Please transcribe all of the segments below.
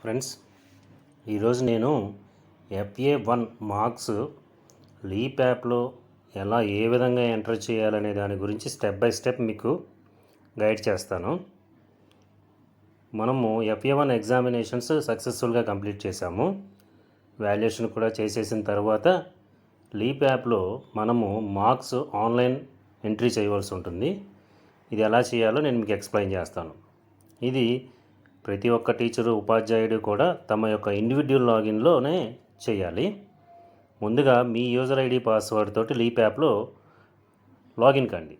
Friends ఈరోజు నేను FA one marks leap యాప్లో ఎలా ఏ విధంగా ఎంటర్ చేయాలనే దాని గురించి స్టెప్ బై స్టెప్ మీకు గైడ్ చేస్తాను. మనము ఎఫ్ఏ వన్ ఎగ్జామినేషన్స్ సక్సెస్ఫుల్గా కంప్లీట్ చేశాము. వాల్యుయేషన్ కూడా చేసేసిన తర్వాత లీప్ యాప్లో మనము మార్క్స్ ఆన్లైన్ ఎంట్రీ చేయవలసి ఉంటుంది. ఇది ఎలా చేయాలో నేను మీకు ఎక్స్ప్లెయిన్ చేస్తాను. ఇది ప్రతి ఒక్క టీచరు ఉపాధ్యాయుడు కూడా తమ యొక్క ఇండివిజువల్ లాగిన్లోనే చేయాలి. ముందుగా మీ యూజర్ ఐడి పాస్వర్డ్ తోటి లీప్ యాప్లో లాగిన్ కండి.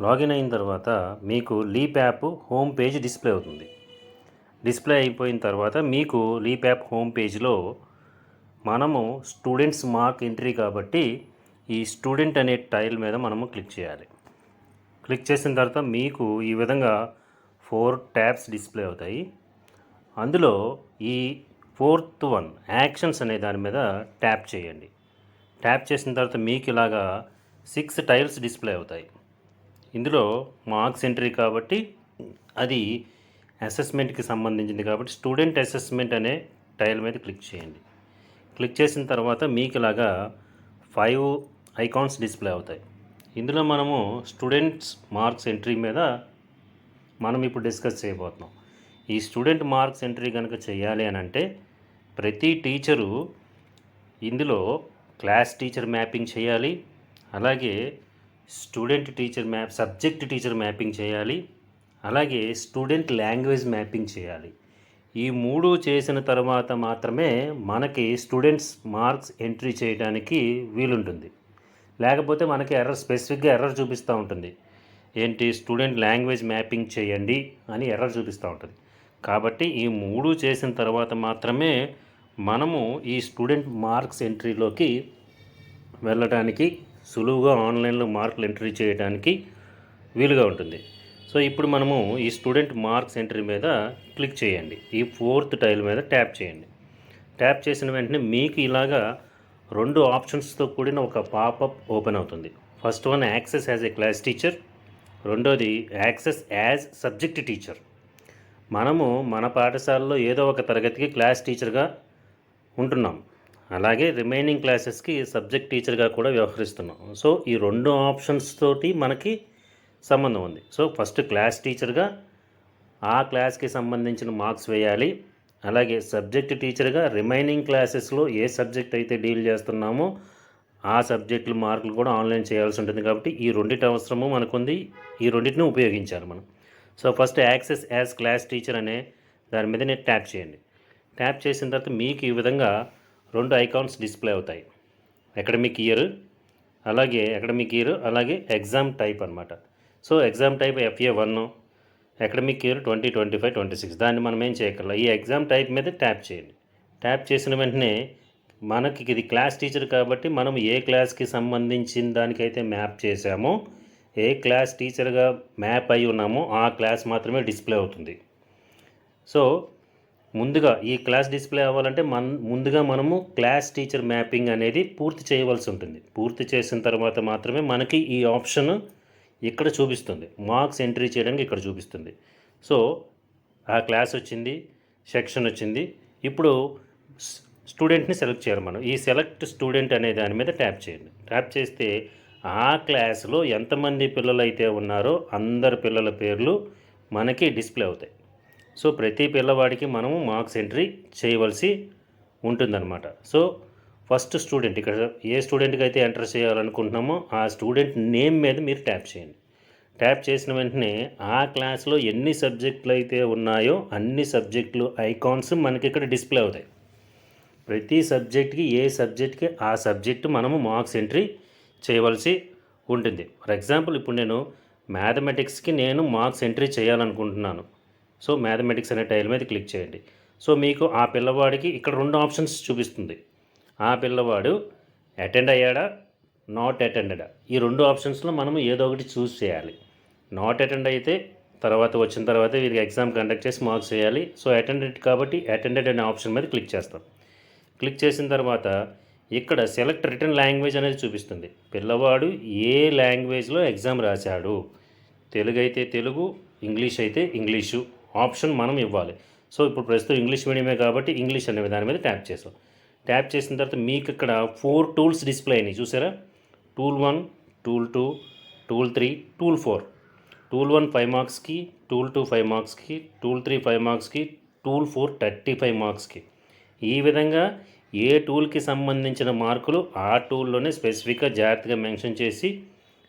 లాగిన్ అయిన తర్వాత మీకు LEAP app home page display అవుతుంది. డిస్ప్లే అయిపోయిన తర్వాత మీకు లీప్ యాప్ హోమ్ పేజ్లో మనము స్టూడెంట్స్ మార్క్ ఎంట్రీ కాబట్టి ఈ స్టూడెంట్ అనే టైల్ మీద మనము క్లిక్ చేయాలి. క్లిక్ చేసిన తర్వాత మీకు ఈ విధంగా ఫోర్ ట్యాబ్స్ డిస్ప్లే అవుతాయి. అందులో ఈ ఫోర్త్ వన్ యాక్షన్స్ అనే దాని మీద ట్యాప్ చేయండి. ట్యాప్ చేసిన తర్వాత మీకు ఇలాగా సిక్స్ టైల్స్ డిస్ప్లే అవుతాయి. ఇందులో మార్క్స్ ఎంట్రీ కాబట్టి అది అసెస్మెంట్కి సంబంధించింది కాబట్టి స్టూడెంట్ అసెస్మెంట్ అనే టైల్ మీద క్లిక్ చేయండి. క్లిక్ చేసిన తర్వాత మీకు ఇలాగా ఫైవ్ ఐకాన్స్ డిస్ప్లే అవుతాయి. ఇందులో మనము స్టూడెంట్స్ మార్క్స్ ఎంట్రీ మీద మనం ఇప్పుడు డిస్కస్ చేయబోతున్నాం. ఈ స్టూడెంట్ మార్క్స్ ఎంట్రీ కనుక చేయాలి అని అంటే ప్రతి టీచరు ఇందులో క్లాస్ టీచర్ మ్యాపింగ్ చేయాలి అలాగే student teacher map subject teacher mapping చేయాలి అలాగే స్టూడెంట్ లాంగ్వేజ్ మ్యాపింగ్ చేయాలి. ఈ మూడు చేసిన తర్వాత మాత్రమే మనకి స్టూడెంట్స్ మార్క్స్ ఎంట్రీ చేయడానికి వీలుంటుంది. లేకపోతే మనకి ఎర్రర్ స్పెసిఫిక్గా ఎర్రర్ చూపిస్తూ ఉంటుంది. ఏంటి స్టూడెంట్ లాంగ్వేజ్ మ్యాపింగ్ చేయండి అని ఎర్రర్ చూపిస్తూ ఉంటుంది. కాబట్టి ఈ మూడు చేసిన తర్వాత మాత్రమే మనము ఈ స్టూడెంట్ మార్క్స్ ఎంట్రీలోకి వెళ్ళడానికి సులువుగా ఆన్లైన్లో మార్కులు ఎంట్రీ చేయడానికి వీలుగా ఉంటుంది. సో ఇప్పుడు మనము ఈ స్టూడెంట్ మార్క్స్ ఎంట్రీ మీద క్లిక్ చేయండి. ఈ ఫోర్త్ టైల్ మీద ట్యాప్ చేయండి. ట్యాప్ చేసిన వెంటనే మీకు ఇలాగా రెండు ఆప్షన్స్తో కూడిన ఒక పాపప్ ఓపెన్ అవుతుంది. First one access as a class teacher రెండోది యాక్సెస్ యాజ్ సబ్జెక్ట్ టీచర్. మనము మన పాఠశాలలో ఏదో ఒక తరగతికి క్లాస్ టీచర్గా ఉంటున్నాం. అలాగే రిమైనింగ్ క్లాసెస్కి సబ్జెక్ట్ టీచర్గా కూడా వ్యవహరిస్తున్నాం. సో ఈ రెండు ఆప్షన్స్ తోటి మనకి సంబంధం ఉంది. సో ఫస్ట్ క్లాస్ టీచర్గా ఆ క్లాస్కి సంబంధించిన మార్క్స్ వేయాలి. అలాగే సబ్జెక్ట్ టీచర్గా రిమైనింగ్ క్లాసెస్లో ఏ సబ్జెక్ట్ అయితే డీల్ చేస్తున్నామో ఆ సబ్జెక్టులు మార్కులు కూడా ఆన్లైన్ చేయాల్సి ఉంటుంది కాబట్టి ఈ రెండింటి అవసరము మనకుంది. ఈ రెండింటిని ఉపయోగించాలి మనం. So first access as class teacher అనే దాని మీద నేను ట్యాప్ చేయండి. ట్యాప్ చేసిన తర్వాత మీకు ఈ విధంగా రెండు ఐకాన్స్ డిస్ప్లే అవుతాయి. అకాడమిక్ ఇయర్ అలాగే అకాడమిక్ ఇయర్ అలాగే ఎగ్జామ్ టైప్ అనమాట so exam type FA one academic year twenty twenty five twenty six. దాన్ని మనం ఏం చేయగలం ఈ ఎగ్జామ్ టైప్ మీద ట్యాప్ చేయండి. ట్యాప్ చేసిన వెంటనే మనకి ఇది క్లాస్ టీచర్ కాబట్టి మనం ఏ క్లాస్కి సంబంధించిన దానికైతే మ్యాప్ చేసామో ఏ క్లాస్ టీచర్గా మ్యాప్ అయి ఉన్నామో ఆ క్లాస్ మాత్రమే డిస్ప్లే అవుతుంది. సో ముందుగా ఈ క్లాస్ డిస్ప్లే అవ్వాలంటే మన ముందుగా మనము క్లాస్ టీచర్ మ్యాపింగ్ అనేది పూర్తి చేయవలసి ఉంటుంది. పూర్తి చేసిన తర్వాత మాత్రమే మనకి ఈ ఆప్షన్ ఇక్కడ చూపిస్తుంది. మార్క్స్ ఎంట్రీ చేయడానికి ఇక్కడ చూపిస్తుంది. సో ఆ క్లాస్ వచ్చింది సెక్షన్ వచ్చింది. ఇప్పుడు స్టూడెంట్ని సెలెక్ట్ చేయాలి మనం. ఈ సెలెక్ట్ స్టూడెంట్ అనే దాని మీద ట్యాప్ చేయండి. ట్యాప్ చేస్తే ఆ క్లాస్లో ఎంతమంది పిల్లలు అయితే ఉన్నారో అందరి పిల్లల పేర్లు మనకి డిస్ప్లే అవుతాయి. సో ప్రతి పిల్లవాడికి మనము మార్క్స్ ఎంట్రీ చేయవలసి ఉంటుందన్నమాట. సో ఫస్ట్ స్టూడెంట్ ఇక్కడ ఏ స్టూడెంట్కి అయితే ఎంటర్ చేయాలనుకుంటున్నామో ఆ స్టూడెంట్ నేమ్ మీద మీరు ట్యాప్ చేయండి. ట్యాప్ చేసిన వెంటనే ఆ క్లాస్లో ఎన్ని సబ్జెక్టులు అయితే ఉన్నాయో అన్ని సబ్జెక్టులు ఐకాన్స్ మనకి ఇక్కడ డిస్ప్లే అవుతాయి. ప్రతి సబ్జెక్ట్కి ఏ సబ్జెక్ట్కి ఆ సబ్జెక్టు మనము మార్క్స్ ఎంట్రీ చేయవలసి ఉంటుంది. ఫర్ ఎగ్జాంపుల్ ఇప్పుడు నేను మ్యాథమెటిక్స్కి నేను మార్క్స్ ఎంట్రీ చేయాలనుకుంటున్నాను. సో మ్యాథమెటిక్స్ అనే టైల్ మీద క్లిక్ చేయండి. సో మీకు ఆ పిల్లవాడికి ఇక్కడ రెండు ఆప్షన్స్ చూపిస్తుంది. ఆ పిల్లవాడు అటెండ్ అయ్యాడా? నాట్ అటెండెడా. ఈ రెండు ఆప్షన్స్లో మనము ఏదో ఒకటి చూస్ చేయాలి. నాట్ అటెండ్ అయితే తర్వాత వచ్చిన తర్వాత వీరికి ఎగ్జామ్ కండక్ట్ చేసి మార్క్స్ చేయాలి సో అటెండెడ్ కాబట్టి అటెండెడ్ అనే ఆప్షన్ మీద క్లిక్ చేస్తాం. క్లిక్ చేసిన తర్వాత ఇక్కడ సెలెక్ట్ రిటర్న్ లాంగ్వేజ్ అనేది చూపిస్తుంది. పిల్లవాడు ఏ లాంగ్వేజ్లో ఎగ్జామ్ రాశాడు? తెలుగు అయితే తెలుగు ఇంగ్లీష్ అయితే ఇంగ్లీషు. ఆప్షన్ మనం ఇవ్వాలి. సో ఇప్పుడు ప్రస్తుతం ఇంగ్లీష్ మీడియమే కాబట్టి ఇంగ్లీష్ అనే దాని మీద ట్యాప్ చేసాం. ట్యాప్ చేసిన తర్వాత మీకు ఇక్కడ ఫోర్ టూల్స్ డిస్ప్లే అయినాయి. చూసారా? Tool one tool two tool three tool four. Tool one five మార్క్స్కి టూల్ టూ ఫైవ్ మార్క్స్కి టూల్ త్రీ ఫైవ్ మార్క్స్కి టూల్ ఫోర్ థర్టీ ఫైవ్ మార్క్స్కి. ఈ విధంగా ఏ టూల్కి సంబంధించిన మార్కులు ఆ టూల్లోనే స్పెసిఫిక్గా జాగ్రత్తగా మెన్షన్ చేసి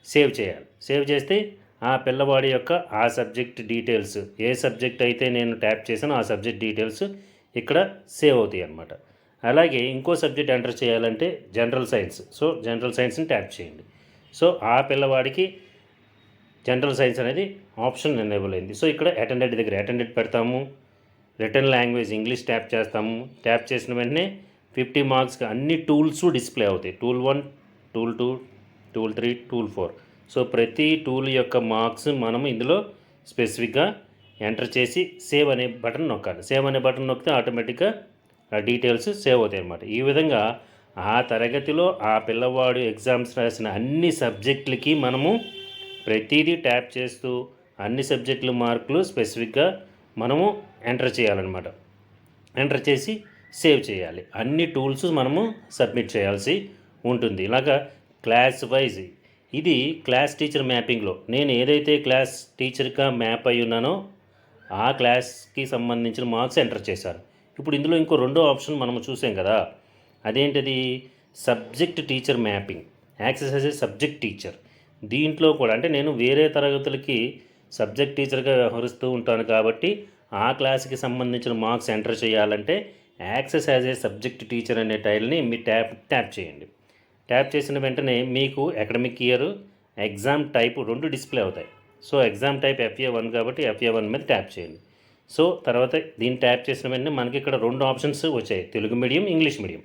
సేవ్ చేయాలి. సేవ్ చేస్తే ఆ పిల్లవాడి యొక్క ఆ సబ్జెక్ట్ డీటెయిల్స్ ఏ సబ్జెక్ట్ అయితే నేను ట్యాప్ చేసానో ఆ సబ్జెక్ట్ డీటెయిల్స్ ఇక్కడ సేవ్ అవుతాయి అన్నమాట. అలాగే ఇంకో సబ్జెక్ట్ ఎంటర్ చేయాలంటే జనరల్ సైన్స్ సో జనరల్ సైన్స్ని ట్యాప్ చేయండి. సో ఆ పిల్లవాడికి జనరల్ సైన్స్ అనేది ఆప్షన్ ఎనేబుల్ అయింది. సో ఇక్కడ అటెండెడ్ దగ్గర అటెండెడ్ పెడతాము. రిటర్న్ లాంగ్వేజ్ ఇంగ్లీష్ ట్యాప్ చేస్తాము. ట్యాప్ చేసిన వెంటనే ఫిఫ్టీ మార్క్స్కి అన్ని టూల్స్ డిస్ప్లే అవుతాయి. Tool one tool two tool three tool four. So ప్రతి టూల్ యొక్క మార్క్స్ మనం ఇందులో స్పెసిఫిక్గా ఎంటర్ చేసి సేవ్ అనే బటన్ నొక్కాలి. సేవ్ అనే బటన్ నొక్కితే ఆటోమేటిక్గా ఆ డీటెయిల్స్ సేవ్ అవుతాయి అన్నమాట. ఈ విధంగా ఆ తరగతిలో ఆ పిల్లవాడు ఎగ్జామ్స్ రాసిన అన్ని సబ్జెక్టులకి మనము ప్రతిదీ ట్యాప్ చేస్తూ అన్ని సబ్జెక్టుల మార్కులు స్పెసిఫిక్గా మనము ఎంటర్ చేయాలన్నమాట. ఎంటర్ చేసి సేవ్ చేయాలి. అన్ని టూల్స్ మనము సబ్మిట్ చేయాల్సి ఉంటుంది. ఇలాగా క్లాస్ వైజ్ ఇది క్లాస్ టీచర్ మ్యాపింగ్లో నేను ఏదైతే క్లాస్ టీచర్గా మ్యాప్ అయి ఉన్నానో ఆ క్లాస్కి సంబంధించిన మార్క్స్ ఎంటర్ చేశాను ఇప్పుడు ఇందులో ఇంకో రెండో ఆప్షన్ మనం చూసాం కదా. అదేంటిది? Subject teacher mapping. Access as subject teacher. దీంట్లో కూడా అంటే నేను వేరే తరగతులకి సబ్జెక్ట్ టీచర్గా వ్యవహరిస్తూ ఉంటాను కాబట్టి ఆ క్లాస్కి సంబంధించిన మార్క్స్ ఎంటర్ చేయాలంటే access as a subject teacher అనే టైల్ని మీ ట్యాప్ ట్యాప్ చేయండి. ట్యాప్ చేసిన వెంటనే మీకు అకాడమిక్ ఇయర్ ఎగ్జామ్ టైప్ రెండు డిస్ప్లే అవుతాయి. So exam type FA one కాబట్టి ఎఫ్ఏ వన్ మీద ట్యాప్ చేయండి. సో తర్వాత దీన్ని ట్యాప్ చేసిన వెంటనే మనకి ఇక్కడ రెండు ఆప్షన్స్ వచ్చాయి. Telugu medium English medium.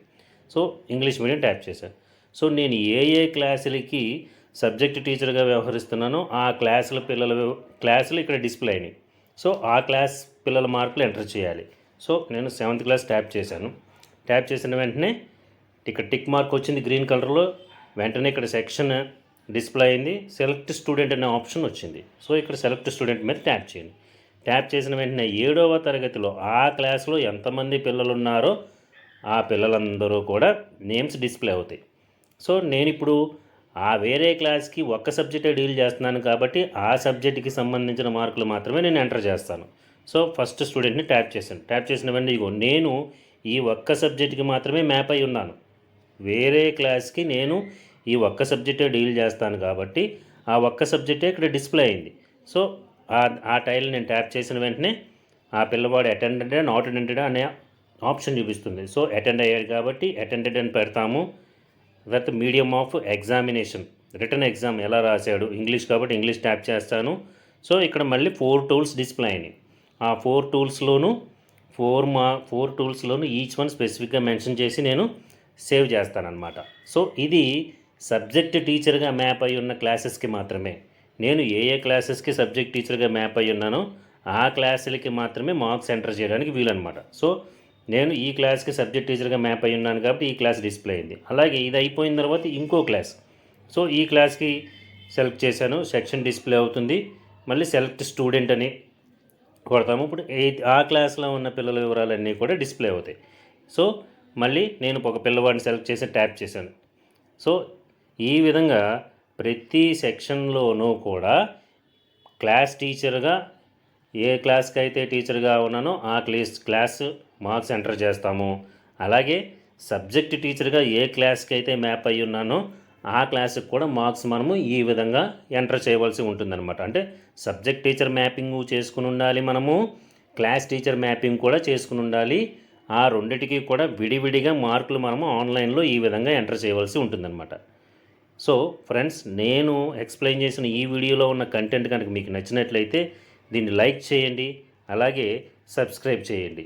So English medium tap చేశాను. సో నేను ఏ ఏ క్లాసులకి సబ్జెక్ట్ టీచర్గా వ్యవహరిస్తున్నానో. ఆ క్లాసుల పిల్లల క్లాసులు ఇక్కడ డిస్ప్లే అయినాయి. సో ఆ క్లాస్ పిల్లల మార్కులు ఎంటర్ చేయాలి. సో నేను సెవెంత్ క్లాస్ ట్యాప్ చేశాను. ట్యాప్ చేసిన వెంటనే ఇక్కడ టిక్ మార్క్ వచ్చింది గ్రీన్ కలర్లో. వెంటనే ఇక్కడ సెక్షన్ డిస్ప్లే అయింది. సెలెక్ట్ స్టూడెంట్ అనే ఆప్షన్ వచ్చింది. సో ఇక్కడ సెలెక్ట్ స్టూడెంట్ మీద ట్యాప్ చేయండి. ట్యాప్ చేసిన వెంటనే ఏడవ తరగతిలో ఆ క్లాస్లో ఎంతమంది పిల్లలు ఉన్నారో ఆ పిల్లలందరూ కూడా నేమ్స్ డిస్ప్లే అవుతాయి. సో నేను ఇప్పుడు ఆ వేరే క్లాస్కి ఒక్క సబ్జెక్టే డీల్ చేస్తున్నాను కాబట్టి ఆ సబ్జెక్ట్కి సంబంధించిన మార్కులు మాత్రమే నేను ఎంటర్ చేస్తాను. సో ఫస్ట్ స్టూడెంట్ని ట్యాప్ చేశాను. ట్యాప్ చేసిన వెంటనే ఇగో నేను ఈ ఒక్క సబ్జెక్ట్కి మాత్రమే మ్యాప్ అయి ఉన్నాను. వేరే క్లాస్కి నేను ఈ ఒక్క సబ్జెక్టే డీల్ చేస్తాను కాబట్టి ఆ ఒక్క సబ్జెక్టే ఇక్కడ డిస్ప్లే అయింది. సో ఆ ఆ టైల్ నేను ట్యాప్ చేసిన వెంటనే ఆ పిల్లవాడు అటెండెడ్ నాట్ అటెండెడ్ అనే ఆప్షన్ చూపిస్తుంది. సో అటెండ్ అయ్యాడు కాబట్టి అటెండెడ్ అని పెడతాము. With medium of examination written exam ఎలా రాశాడు? ఇంగ్లీష్ కాబట్టి ఇంగ్లీష్ ట్యాప్ చేస్తాను. సో ఇక్కడ మళ్ళీ ఫోర్ టూల్స్ డిస్ప్లే అయినాయి. ఆ ఫోర్ టూల్స్లోనూ ఫోర్ మా ఫోర్ టూల్స్లోనూ ఈచ్ వన్ స్పెసిఫిక్గా మెన్షన్ చేసి నేను సేవ్ చేస్తానన్నమాట. సో ఇది సబ్జెక్ట్ టీచర్గా మ్యాప్ అయి ఉన్న క్లాసెస్కి మాత్రమే. నేను ఏ ఏ క్లాసెస్కి సబ్జెక్ట్ టీచర్గా మ్యాప్ అయి ఉన్నానో ఆ క్లాసులకి మాత్రమే మార్క్స్ ఎంటర్ చేయడానికి వీలనమాట సో నేను ఈ క్లాస్కి సబ్జెక్ట్ టీచర్గా మ్యాప్ అయి ఉన్నాను కాబట్టి ఈ క్లాస్ డిస్ప్లే అయింది. అలాగే ఇది అయిపోయిన తర్వాత ఇంకో క్లాస్. సో ఈ క్లాస్కి సెలెక్ట్ చేశాను. సెక్షన్ డిస్ప్లే అవుతుంది. మళ్ళీ సెలెక్ట్ స్టూడెంట్ అని కొడతాము. ఇప్పుడు ఎయిత్ ఆ క్లాస్లో ఉన్న పిల్లల వివరాలన్నీ కూడా డిస్ప్లే అవుతాయి. సో మళ్ళీ నేను ఒక పిల్లవాడిని సెలెక్ట్ చేసి ట్యాప్ చేశాను. సో ఈ విధంగా ప్రతి సెక్షన్లోనూ కూడా క్లాస్ టీచర్గా ఏ క్లాస్కి అయితే టీచర్గా ఉన్నానో ఆ క్లాస్ క్లాస్ మార్క్స్ ఎంటర్ చేస్తాము. అలాగే సబ్జెక్ట్ టీచర్గా ఏ క్లాస్కి అయితే మ్యాప్ అయి ఉన్నానో ఆ క్లాస్కి కూడా మార్క్స్ మనము ఈ విధంగా ఎంటర్ చేయవలసి ఉంటుందన్నమాట. అంటే సబ్జెక్ట్ టీచర్ మ్యాపింగ్ చేసుకుని ఉండాలి మనము క్లాస్ టీచర్ మ్యాపింగ్ కూడా చేసుకుని ఉండాలి. ఆ రెండిటికి కూడా విడివిడిగా మార్కులు మనము ఆన్లైన్లో ఈ విధంగా ఎంటర్ చేయవలసి ఉంటుందన్నమాట. సో ఫ్రెండ్స్ నేను ఎక్స్ప్లెయిన్ చేసిన ఈ వీడియోలో ఉన్న కంటెంట్ కనుక మీకు నచ్చినట్లయితే దీన్ని లైక్ చేయండి అలాగే సబ్స్క్రైబ్ చేయండి.